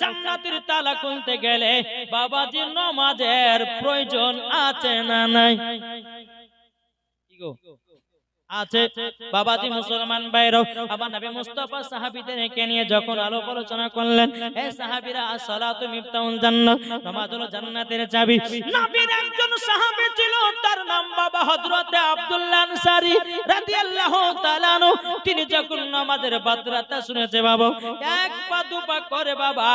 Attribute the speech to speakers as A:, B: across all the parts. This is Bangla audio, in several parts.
A: জান্নাতের তালা খুলতে গেলে বাবাজি নমাজের প্রয়োজন আছে না নাই? আছে। বাবাজি মুসলমান আবার নবী নিয়ে যখন আলোচনা করলেন হে সাহাবীরা জান্নাতের চাবি। নবীর একজন সাহাবী ছিল, তার নাম বাবা আব্দুল্লাহ আনসারী রাদিয়াল্লাহু তাআলা তিনি যখন নামাজের বাতরাতা শুনেছে, বাবা, এক পা, দু পা করে বাবা,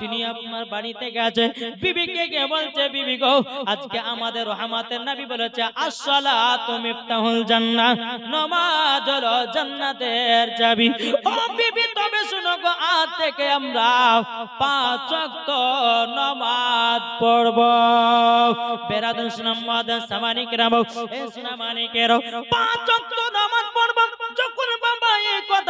A: তিনি আপনার বাড়িতে গেছে। বিবিকে গিয়ে বলছে, বিবি গো, আজকে আমাদের রহমাতের নবী বলেছে, আসসালাতু মিফতাহুল জান্নাহ নামাজ হলো জান্নাতের চাবি। ও বিবি, তবে শুনো গো, আজ থেকে আমরা পাঁচ ওয়াক্ত নমাজ পড়ব। বেরাদুন সুনামাদ সামানিক রাম এ সুনামানিকের পাঁচ ওয়াক্ত নামাজ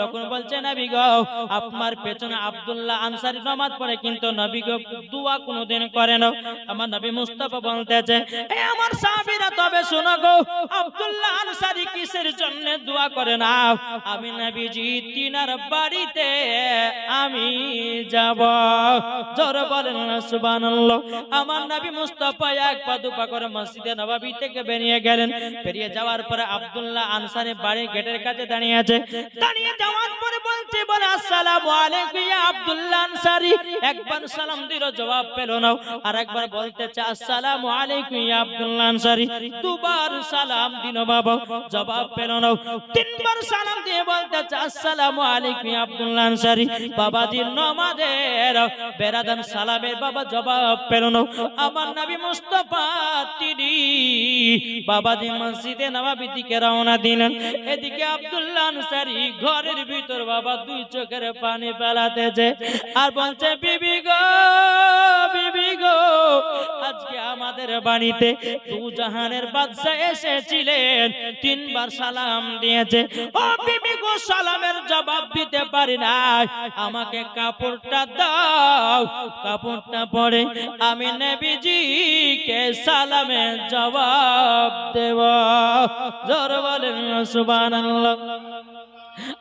A: তখন বলছে, নবী গো, আপনার পেছনে আব্দুল্লাহ আনসারী নামাজ পড়ে, কিন্তু নবী গো দোয়া কোনোদিন করে না। আমার নবী মুস্তাফা বলতেছে, এ আমার সাহাবীরা, তবে শোনো গো, আব্দুল্লাহ আনসারী কিসের জন্য দোয়া করে না? আমি নবীজি, তিনার বাড়িতে আমি যাব। জোর বলেন না, সুবহানাল্লাহ। আমার নবী মুস্তাফা এক পা দুপা করে মসজিদে নববী থেকে বেরিয়ে গেলেন। বেরিয়ে যাওয়ার পরে আব্দুল্লাহ আনসারি বাড়ির গেটের কাছে দাঁড়িয়ে আছে। দাঁড়িয়ে আসসালামু আলাইকুম, ইয়া আনসারী। একবার সালাম জবাব পেল না। আর একবার বলতেছে আসসালামু আলাইকুম, ইয়া আনসারী। দুবার সালাম বাবা, জবাব পেল না। তিনবার সালাম দিয়ে বলতেছে আসসালামু আলাইকুম, ইয়া আনসারী। নমাজের বেরাদান সালামের বাবা, জবাব পেল না। আমার নবী মুস্তাফা তিনি বাবাজি মসজিদে নবাবী দিকে রওনা দিলেন। এদিকে আব্দুল্লাহ আনসারী ঘরের ভিতর বাবা দুই চোখের পানি ফেলাতেছে আর বলছে, বিবি গো বিবি গো, আজকে আমাদের বাড়িতে দু জাহানের বাদশা এসেছিলেন। তিনবার সালাম দিয়েছে। ও বিবি গো, সালামের জবাব দিতে পারি না আমাকে কাপড়টা দাও। কাপড়টা পরে আমি নবীজিকে সালামের জবাব দেব। জোর বলেন, সুবহানাল্লাহ।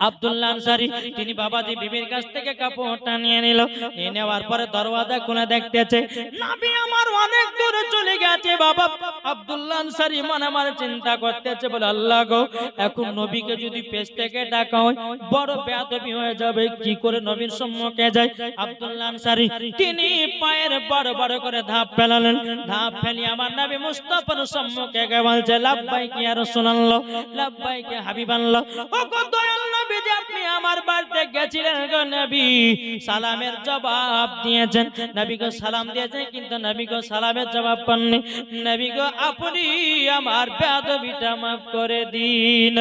A: আব্দুল্লাহ আনসারী, তিনি বাবাজি বিবির কাছ থেকে কাপড়টা নিয়ে নিল। নিয়ে নেওয়ার পরে দরওয়াজা খুলে দেখতেছে নবী আমার অনেক দূরে চলে গেছে বাবা। আব্দুল্লাহ আনসারী মনে মনে চিন্তা করতেছে, বলে, আল্লাহ গো, এখন নবীকে যদি পেছ থেকে ডাকা হয়, বড় বেয়াদবি হয়ে যাবে। কি করে নবীর সম্মুখে যায়? আব্দুল্লাহ আনসারী, তিনি পায়ের বড় বড় করে ধাপ ফেলালেন। ধাপ ফেলি আমার নবী মুস্তাফার সম্মুখে গিয়ে বলছে লাভবাইকে আর শোনাল্লো লাভবাইকে হাবিবাল্লাহ? ও গো দয়াল নবী যে আপনি আমার বাড়িতে গেছিলেন গো নবী, সালামের জবাব দিয়েছেন। নবী গো সালাম দিয়েছেন, কিন্তু নবী গো সালামের জবাব পাননি। নবী গো, আপনি আমার বেয়াদবিটা মাফ করে দিন।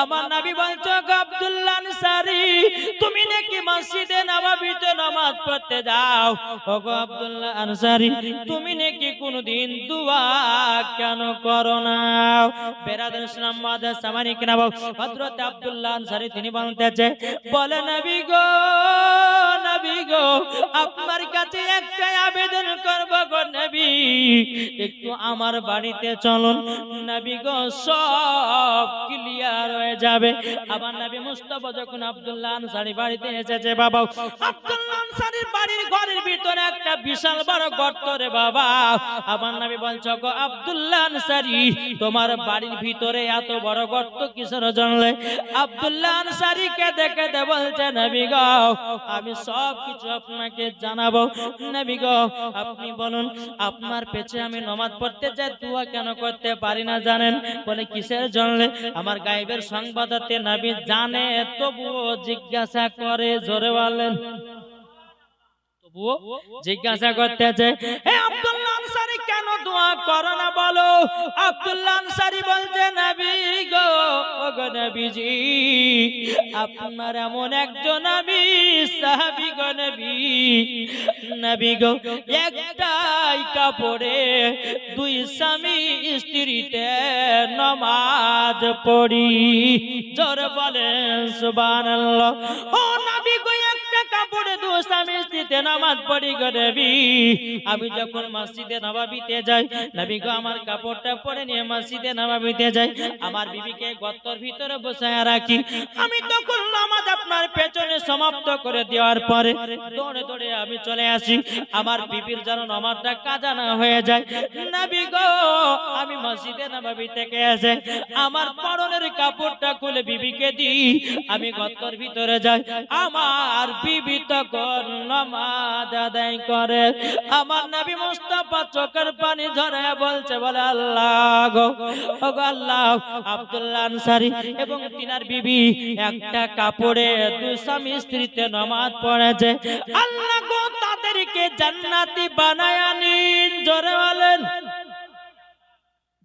A: আমার নবী বলছো গো আব্দুল্লাহ আনসারী, তুমি নাকি মসজিদে নবাবিতে নামাজ পড়তে যাও? ওগো আব্দুল্লাহ আনসারী, তুমি নাকি দোয়া কেন করো না? বেরাদের ইসলাম মাদার সামানিক নাম হযরত আব্দুল্লাহ আনসারী, তিনি বলতেছে, বলে নবী গো আবেদন আমার বাড়িতে চলুন। সব ক্লিয়ার হয়ে যাবে। নবী মুস্তাফা যখন আব্দুল্লাহ আনসারী বাড়িতে এসেছে, বাবা আনসারীর বাড়ির ঘরের ভিতরে একটা বিশাল বড় গর্ত রে বাবা। আমার নবী বলছো, গো আব্দুল্লাহ আনসারী, তোমার বাড়ির ভিতরে এত বড় গর্ত কিসের জানলে আব্দুল্লাহ আনসারীকে দেখে দে বলছে, নবী গো, আমি সব কিছু আপনাকে জানাব। নবী গো, আপনি বলুন, আপনার পেছে আমি নমাজ পড়তে যাই, দোয়া কেন করতে পারি না জানেন? বলে, কিসের জানলে আমার গায়েবের সংবাদতে নবী জানে, তবুও জিজ্ঞাসা করে, জোরে বলেন। তবুও জিজ্ঞাসা করতে করতেছে হে আনসারী কেন দোয়া করো না বলো? আব্দুল্লাহ আনসারী বলছে, নবী গো নবীজি, আপনার এমন একজন নবী সাহাবী গো নবী। নবী গো, একটাই কাপড়ে দুই স্বামী স্ত্রীতে নমাজ পড়ি। জোর বলেন, সুবহানাল্লাহ। ও নবী গো কাপড়ে দুই স্বামী স্ত্রীতে নামাজ পড়ি গো আমি যখন মসজিদে নবাবিতে যাই, নবী গো, আমার কাপড়টা পরে নিয়ে মসজিদে নবাবিতে যাই। আমার বিবিকে গর্তর ভিতরে বসায় রাখি। আমি তখন নামাজ আপনার পেছনে সমাপ্ত করে দেওয়ার পরে দৌড়ে দৌড়ে আমি চলে আসি। আমার বিবির যেন নামাজটা কাজা না হয়ে যায়। নবী গো, আমি মসজিদে নবাবি থেকে এসে আমার পরনের কাপড়টা খুলে বিবিকে দিই। আমি গর্তর ভিতরে যাই। আমার বিবি তখন নামাজ আদায় করে। আমার নবী মুস্তাফা চোখের পানি ঝরে বলছে, বলে, আল্লাহ গো আল্লাহ, আব্দুল্লাহ আনসারী এবং তিনার বিবি একটা কাপড়ে দুই স্বামী স্ত্রীতে নামাজ পড়েছে। আল্লাহ গো, তাদেরকে জান্নাতি বানায় নিন, জোরে বলেন।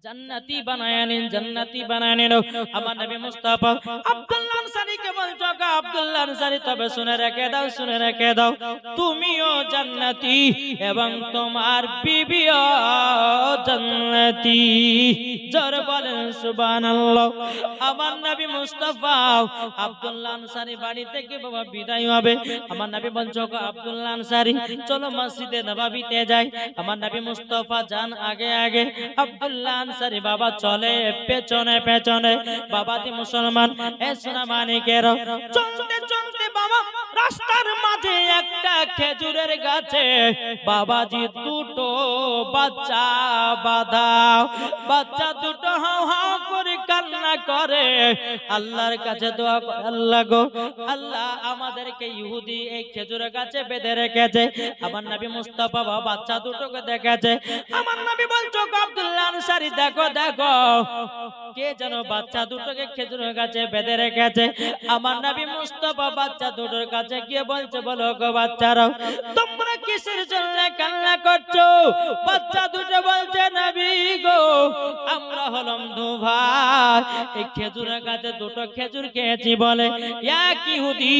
A: জান্নাতি বানায় নিন জান্নাতি বানায় নিন আমার নবী মুস্তাফা আব্দুল্লাহ আনসারীকে বলছো গো আব্দুল্লাহ আনসারী তবে শুনে রেখে দাও শুনে রেখে দাও। তুমিও জান্নাতি এবং তোমার বিবিও জান্নাতি। জোর বলেন সুবহানাল্লাহ। আমার নবী মুস্তাফা আব্দুল্লাহ আনসারী বাড়ি থেকে বাবা বিদায় হবে। আমার নবী বলছো গো আব্দুল্লাহ আনসারী চলো মসজিদে নবাবিতে যাই। আমার নবী মুস্তাফা যান আগে আগে। আব্দুল্লাহ আনসারী বাবা চলে পেছনে পেছনে। বাবাজি মুসলমান এ সোনা মানিকের। চলতে চলতে রাস্তার মাঝে একটা খেজুরের গাছে, বাবাজি, দুটো বাচ্চা বাধা বাচ্চা দুটো হাও হাও করে কান্না করে। আল্লাহর কাছে দোয়া করে, আল্লাহ গো, আল্লাহ আমাদেরকে ইহুদি এই খেজুরের গাছে বেঁধে রেখেছে। আমার নবী মুস্তাফা বাবা বাচ্চা দুটোকে দেখেছে। আমার নবী বলছো আব্দুল্লাহ আনসারী, দেখো দেখো, কে যেন বাচ্চা দুটোকে খেজুরের গাছে বেঁধে রেখেছে? আমার নবী মুস্তাফা বাচ্চা দুটোর কাছে গিয়ে বলছে, বলো গো বাচ্চারা, তোমরা কিসের জন্য কান্না করছ? বাচ্চা দুটো বলছে, নবী গো, আমরা হলাম দু ভাই। এই খেজুর গাছে দুটো খেজুর খেয়েছি বলে, এক ইহুদি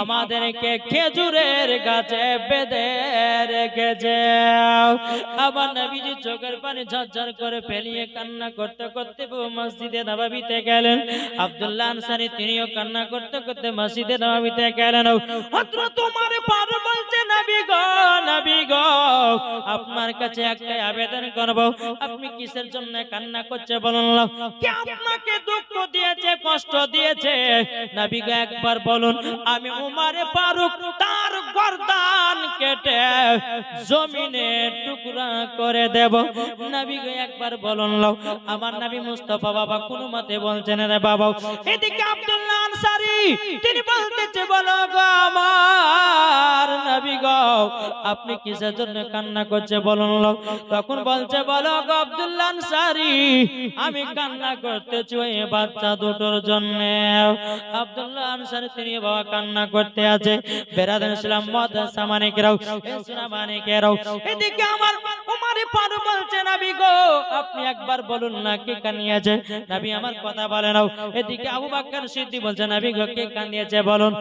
A: আমাদেরকে খেজুরের গাছে বেঁধে রেখেছে। আমার নবীজি চোখের পানি ঝরঝর করে ফেলিয়ে কান্না করতে করতে মসজিদে নবাবিতে গেলেন। আব্দুল্লাহ আনসারী তিনিও কান্না করতে করতে মসজিদে নবাবিতে গেলেন। মাত্র তোমার পার বলছে আপনার কাছে একটাই আবেদন করব। আপনি কিসের জন্য কান্না করছে বলুন কে আপনাকে দুঃখ দিয়েছে, কষ্ট দিয়েছে? নবী একবার বলুন, আমি উমারে ফারুক, তার গর্দান কেটে জমিনে টুকরা করে দেব। নবী গো একবার বলুন লাও আমার নাবি মুস্তাফা বাবা কোনো মতে বলছেন রে বাবা। এদিকে আব্দুল্লাহ আনসারী, তিনি বলতেছে, বলো গো আমার নবী গো আপনি কিসের জন্য কান্না করছে বলুন লাও তখন বলছে, বলো আব্দুল্লাহ আনসারী, আমি কান্না করতেছি ওই বাচ্চা দুটোর জন্য। আব্দুল্লাহ তিনি বাবা কান্না করতে আছে। এদিকে আমার গো একবার বলুন না কে আমার কথা বলে নাও। এদিকে আবু বলছে কে বলুন?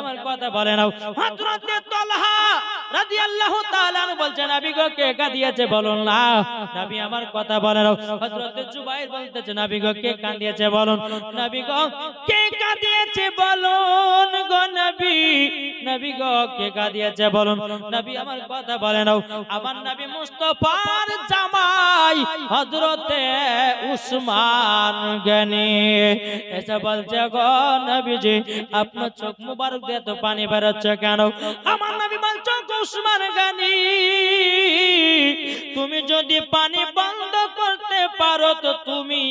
A: আমার কথা বলে নাও। বলছে, নবী গো, কে কাঁদিয়েছে বলুন না। নবী আমার কথা বলে নাও হযরতে জুবাইর বলতেছে, নবী গো, কে কাঁদিয়েছে বলুন। নবী গো, কে কাঁদিয়েছে বলুন গো নবী। নবী গো, কে কাঁদিয়েছে বলুন। নবী আমার কথা বলে নাও আমার নবী মুস্তাফার জামাই, হযরতে উসমান গনি। এসে বলছে, গো নবীজি, আপনার চোখ মুবারক দিয়ে তো পানি বেরোচ্ছে কেন? আমার নবী বলছে উসমান গনি। তুমি যদি পানি বন্ধ করতে পারো তো তুমি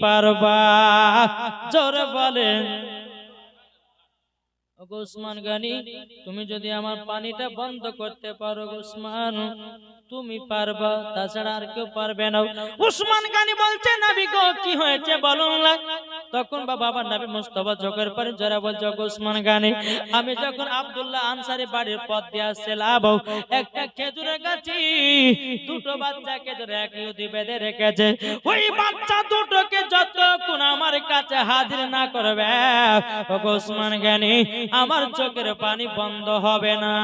A: পারবা। জোরে বলেন। ওগো গানি, তুমি যদি আমার পানিটা বন্ধ করতে পারো উসমান। তুমি পারবা, তাছাড়া আর কেউ পারবে না। উসমান গানি বলছে, নবী গো, কি হয়েছে বলুন না? তখন বাবা আমার নবী মুস্তফা চোখের পরে জরা বলছে, "ওগো উসমান গানি, আমি যখন আব্দুল্লাহ আনসারি বাড়ির পথ দিয়ে আসছিলাম, একটা খেজুরের গাছি দুটো বাচ্চা খেজুর এক ইহুদি বেঁধে রেখেছে। ওই বাচ্চা দুটোকে যতক্ষণ আমার কাছে হাজির না করবে, ওগো উসমান গানি, আমার চোখের পানি বন্ধ হবে না।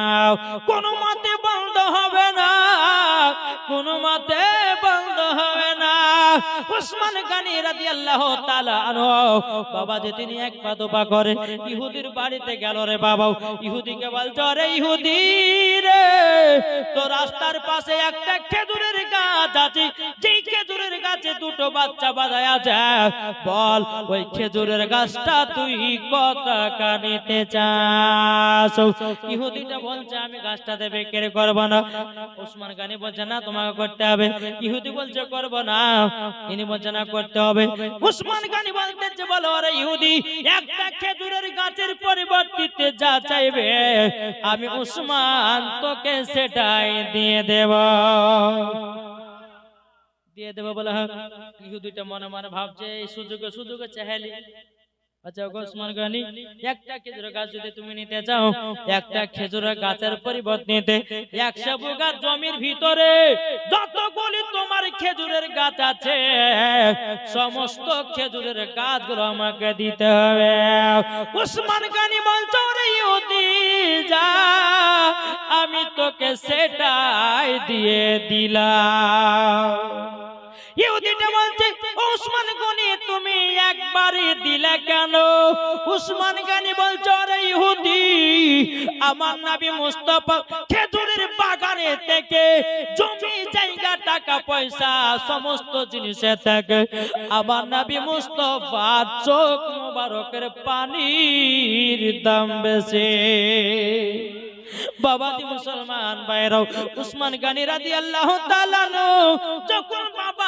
A: কোনো মতে বন্ধ হবে না, কোনো মতে বন্ধ হবে না। উসমান গানি রাজি আল্লাহ বাবা যে তিনি এক পা দুপা করে ইহুদির বাড়িতে গেল রে বাবা। ইহুদিকে কেবল চরে ইহুদি রে তো রাস্তার পাশে একটা খেজুরের গাছ আছে, যেই খেজুরের গাছে দুটো বাচ্চা বাঁধায় আছে। বল, ওই খেজুরের গাছটা তুই কত টাকা নিতে চাস। ইহুদিটা বলছে, আমি গাছটাতে বিক্রি করব না। ওসমান গানি বলছে, না, তোমাকে করতে হবে। ইহুদি বলছে, করব না। ইনি বলছে, না, করতে হবে। উসমান গানি বলতেছে বলো আরে ইহুদি, একটা খেজুরের গাছের পরিবর্তিতে যা চাইবে, আমি উসমান তোকে সেটাই দিয়ে দেব। দিয়ে দেব বলে হ্যাঁ। ইহুদিটা মনে মনে ভাবছে, এই সুযোগে সুযোগে চাহেলি। আচ্ছা একটা খেজুর যদি তুমি নিতে একটা গাছের একশো জমির ভিতরে তোমার খেজুরের গাছ আছে, সমস্ত খেজুরের আমাকে দিতে হবে। উসমান গানি বলছো যা, আমি তোকে সেটাই দিয়ে দিলাম। ইহুদিটা বলছে উসমান গনি, তুমি একবারই দিলে কেন? উসমান আরে ইহুদি, আমার নবী মুস্তাফা খেজুরের বাগানে থেকে জমি, জায়গা, টাকা, পয়সা, সমস্ত জিনিসে থেকে আমার নবী মুস্তাফা চোখ মোবারকের পানির দাম বেশি। বাবাদি মুসলমান ভাইরাও উসমান গানি রাদি আল্লাহ যখন বাবা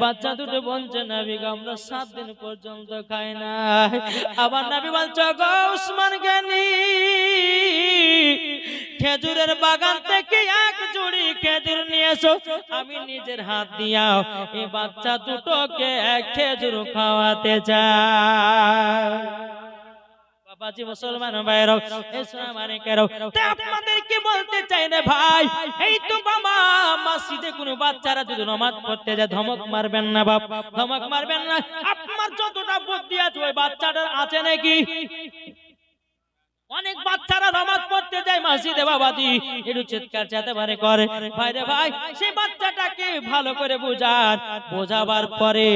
A: বাচ্চা দুটো বলছে নবী আমরা সাত দিন পর্যন্ত খাই না। আবার নবী বলছে, গো উসমান গানি, খেজুরের বাগান থেকে এক জুড়ি খেজুর নিয়ে এসো। আমি নিজের হাত দিয়া এই বাচ্চা দুটোকে এক খেজুর খাওয়াতে চাই। বাবাজি মুসলমান ভাইরাও ইসলাম মানিকেরাও, তা আপনাদেরকে বলতে চাই রে ভাই। এই তো বাবা, মসজিদে কোনো বাচ্চারা যদি নামাজ পড়তে যায়, ধমক মারবেন না বাপ। ধমক মারবেন না। আপনার যতটা বুদ্ধি আছে, ওই বাচ্চাটার আছে নাকি? অনেক বাচ্চারা নামাজ পড়তে যায় মসজিদে, বাবাজি। একটু চিৎকার চাতে পারে, করে। ভাই রে ভাই, সেই বাচ্চাটাকে ভালো করে বুঝান। বোঝাবার পরে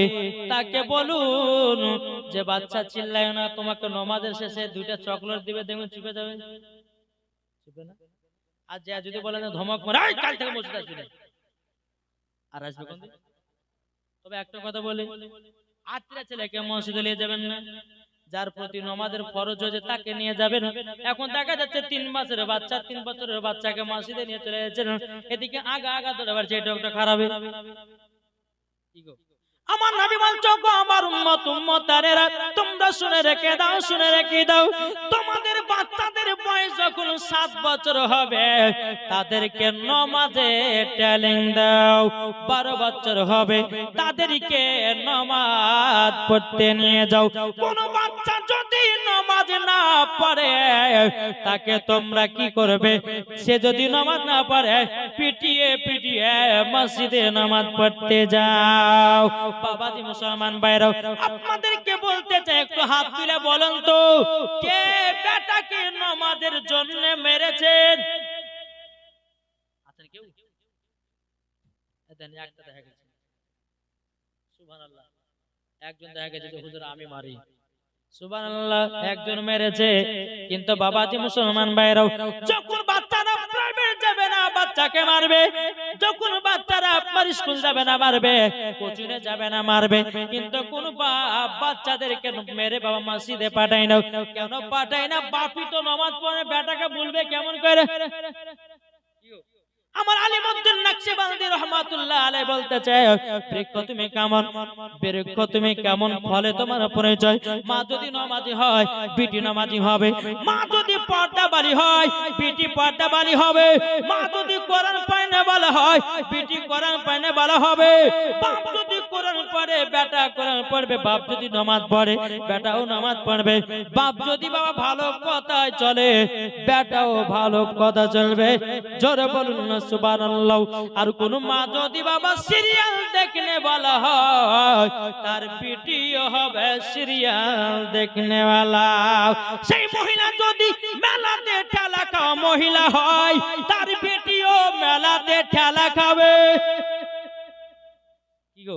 A: তাকে বলুন যে, বাচ্চা চিল্লায় না, তোমাকে নমাজের শেষে দুইটা চকলেট দিবে, দেখুন, চুপে যাবে? চুপে না? আর যা যদি ধমক মারে "এই, কাল থেকে মসজিদ না। আর আসবে কোন তবে একটা কথা বলি আত্মীয় ছেলেকে মসজিদে নিয়ে যাবেন না। যার প্রতি নমাজের ফরজ হয়েছে তাকে নিয়ে যাবেন। এখন দেখা যাচ্ছে তিন মাসের বাচ্চা তিন বছরের বাচ্চাকে মসজিদে নিয়ে চলে যাচ্ছেন। এদিকে আগা আগা ধরে পারছে এটা একটা খারাপ? আমার নবী বলছো গো, আমার উম্মত, উম্মতারেরা, তোমরা শুনে রেখে দাও, শুনে রেখে দাও। তোমাদের বাচ্চাদের বয়স যখন সাত বছর হবে, তাদেরকে নমাজে ট্যালেং দাও। বারো বছর হবে, তাদেরকে নমাজ পড়তে নিয়ে যাও। কোন বাচ্চা যদি নমাজ না পড়ে তাকে তোমরা কি করবে? সে যদি নামাজ না পড়ে পিটিয়ে পিটিয়ে মসজিদে নামাজ পড়তে যাও। বাবাজি মুসলমান বাইরাও আপনাদেরকে বলতে চাই একটু হাত তুলে বলেন তো কে বেটাকে নামাজের জন্য মেরেছেন আছেন কেউ? এ দেন, একটা দেখা গেছে। সুবহানাল্লাহ। একজন দেখা গেছে যে হুজুর আমি মারি। একজন মেরেছে কিন্তু বাবাজি মুসলমান ভাইরাও যখন বাচ্চারা প্রাইভেট যাবে না বাচ্চাকে মারবে যখন বাচ্চারা আপনার স্কুল যাবে না মারবে কোচিনে যাবে না মারবে কিন্তু কোন বাপ বাচ্চাদেরকে মেরে বাবা মসজিদে পাঠায় না কেন পাঠায় না? বাপি তো নামাজ পড়ে বেটাকে বলবে কেমন করে? আমার আলিমুদ্দিন নকশবন্দি রহমাতুল্লাহ আলাইহি চায় বৃক্ষ তুমি কেমন? বৃক্ষ তুমি কেমন? ফলে তোমার পরিচয়। মা যদি নামাজি হয়, বিটি নামাজি হবে। মা যদি পর্দা বাড়ি হয়, বিটি পর্দা বাড়ি হবে। মা যদি কোরআন পাইনে বলা হয়, বিটি কোরআন পাইনে বলা হবে। বাপ যদি কোরআন পড়ে বেটা কোরআন পড়বে বাপ যদি নামাজ পড়ে, বেটাও নামাজ পড়বে। বাপ যদি বাবা ভালো কথায় চলে, বেটাও ভালো কথা চলবে। জোরে বলুন না, সুবহানাল্লাহ। আর কোন মা যদি বাবা সিরিয়াল দেখনে বলা হয়, তার পিটিও হবে সিরিয়াল দেখনে वाला সেই মহিলা যদি মেলাতে ঠেলা মহিলা হয়, তার বেটিও মেলাতে ঠেলা খাবে। কি গো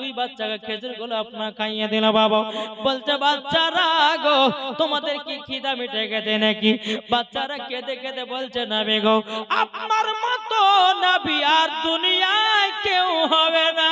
A: দুই বাচ্চাকে খেজুরগুলো আপনার খাইয়ে দিল বাবা। বলছে, বাচ্চারা গো, তোমাদের কি খিদা মিটে গেছে নাকি? বাচ্চারা কেঁদে কেঁদে বলছে না বেগো আপনার মতো নাবি আর দুনিয়ায় কেউ হবে না।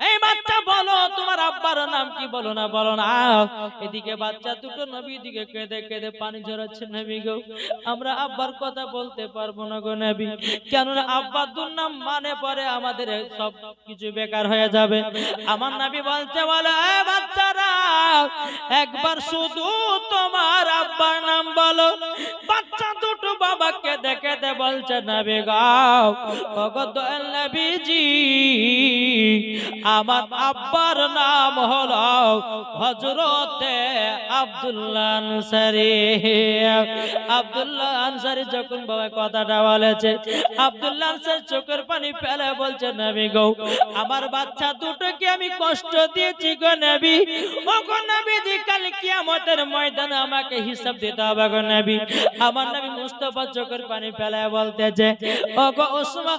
A: এই বাচ্চা বলো, তোমার আব্বার নাম কি বলো না বলো না। এদিকে বাচ্চা দুটো নবী দিকে কেঁদে কেঁদে পানি ঝরাচ্ছে নবী গো। আমরা আব্বার কথা বলতে পারব না গো নবী। কেননা আব্বার দুর্নাম মানে পরে আমাদের সব কিছু বেকার হয়ে যাবে। আমার নবী বলতে বলে, "এ বাচ্চারা, একবার শুধু তোমার আব্বার নাম বলো। বাচ্চা বাবাকে দেখে দে বলছে নবী গাও ভগত নবীজি আমার আব্বার নাম হলো হজরতে আব্দুল্লাহ আনসারি। আব্দুল্লাহ আনসারি যখন বাবা কথাটা বলেছে, আব্দুল্লাহ আনসার চোখের পানি ফেলে বলছে, নবী গো, আমার বাচ্চা দুটোকে আমি কষ্ট দিয়েছি গো নবী। ময়দানে আমাকে হিসাব আমার মুস্তাফা ফেলে বলতেছে ওসমা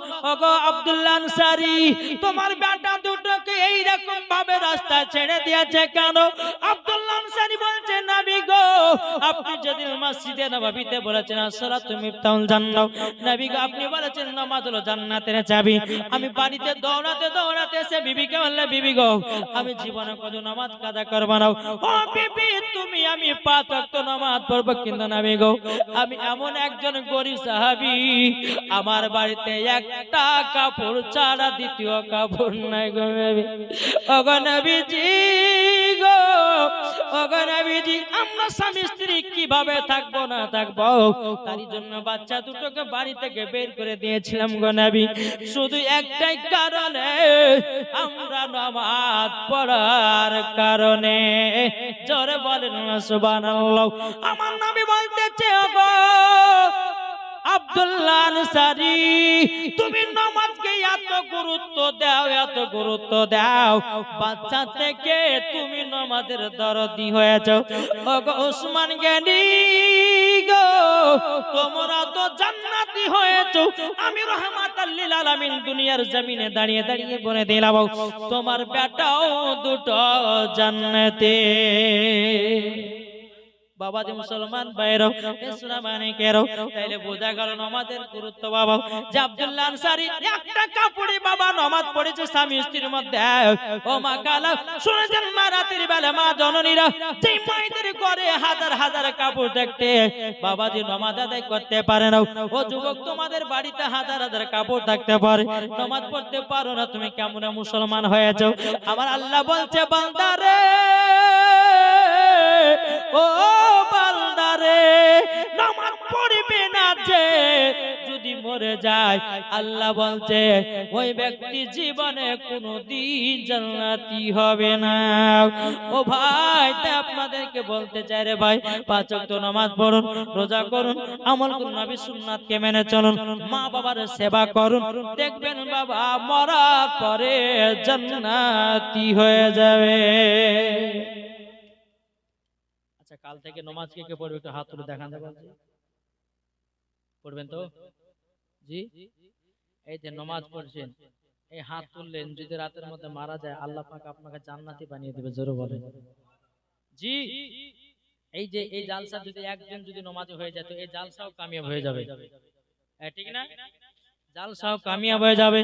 A: আনসারি, তোমার বেটা দুটোকে এই রকম ভাবে রাস্তা ছেড়ে দিয়েছে কেন? আব্দুল্লাহ আনসারি বলছে, নবী গো, আপনি যদি মসজিদে নববীতে বলেছেন, আসসালাতু মিফতাহুল জান্নাহ। নবী গো, আপনি বলেছেন, নামাজ হলো জান্নাতের চাবি। আমি বাড়িতে দৌড়াতে দৌড়াতে বিবিকে বললে, বিবি গো, আমি জীবনে নামাজ কাদা করব না। ও বিবি, তুমি আমি পাঁচ নামাজ পড়ব কিন্তু নবী গো, আমি এমন একজন গরিব সাহাবী, আমার বাড়িতে একটা কাপড় ছাড়া দ্বিতীয় কাপড় নাই গো নবী ও গো নবীজি গো ও আমরা স্বামী স্ত্রী কীভাবে থাকব না থাকব? তার জন্য বাচ্চা দুটোকে বাড়ি থেকে বের করে দিয়েছিলাম গো নবী। শুধু একটাই কারণে, আমরা নামাজ পড়ার কারণে। জোরে বলেন সুবহানাল্লাহ। আমার নবী বলতেছে, ওগো আব্দুল্লাহ আনসারি তুমি নামাজকে এত গুরুত্ব দাও, এত গুরুত্ব দাও। বাচ্চা থেকে তুমি নামাজের দরদি হয়েছ। ওগো ওসমান জ্ঞানী গো, তোমরা তো জান্নাতি হয়েছো। আমি রহমাতাল লিল আলামিন দুনিয়ার জমিনে দাঁড়িয়ে দাঁড়িয়ে বলে দিলাম, তোমার বেটাও দুটো জান্নাতে। বাবা যে মুসলমান বাইরও ইসলামানিকেরও তাইলে বোঝা গেল নমাজের গুরুত্ব বাবা। যে আব্দুল্লাহ আনসারী একটা কাপড়ে বাবা নমাজ পড়েছে স্বামী স্ত্রীর মধ্যে। ও মা কালা শুনেছেন মা রাতের বেলা মা জননীরা যে মায়েদের ঘরে হাজার হাজার কাপড় দেখতে বাবাজি নমাজ আদায় করতে পারে না। ও যুবক তোমাদের বাড়িতে হাজার হাজার কাপড় থাকতে পারে। নমাজ পড়তে পারো না তুমি কেমন মুসলমান হয়েছো? আমার আল্লাহ বলছে বান্দারে! ও বান্দারে নামাজ পড়বে না যে, যদি মরে যায়, আল্লাহ বলছে, ওই ব্যক্তি জীবনে কোনো দিন জান্নাতি হবে না। ও ভাই, তাই আপনাদেরকে বলতে চাই রে ভাই, পাঁচ ওয়াক্ত নামাজ পড়ুন, রোজা করুন, আমল করুন, নবী সুন্নাতকে মেনে চলুন, মা বাবার সেবা করুন, দেখবেন বাবা মরার পরে জান্নাতি হয়ে যাবে। কাল থেকে নমাজ কে কে পড়বে? একটু হাত তুলে দেখান পড়বেন তো? জি? এই যে নমাজ পড়ছেন, এই হাত তুললেন, যদি রাতের মধ্যে মারা যায়, আল্লাহ পাক আপনাকে জান্নাতি বানিয়ে দেবে, জোরে বলে জি? এই যে, এই জালসা যদি একজন যদি নমাজ হয়ে যায়, তো এই জালসাও কামিয়াব হয়ে যাবে। ঠিক না? জালসাও কামিয়াব হয়ে যাবে।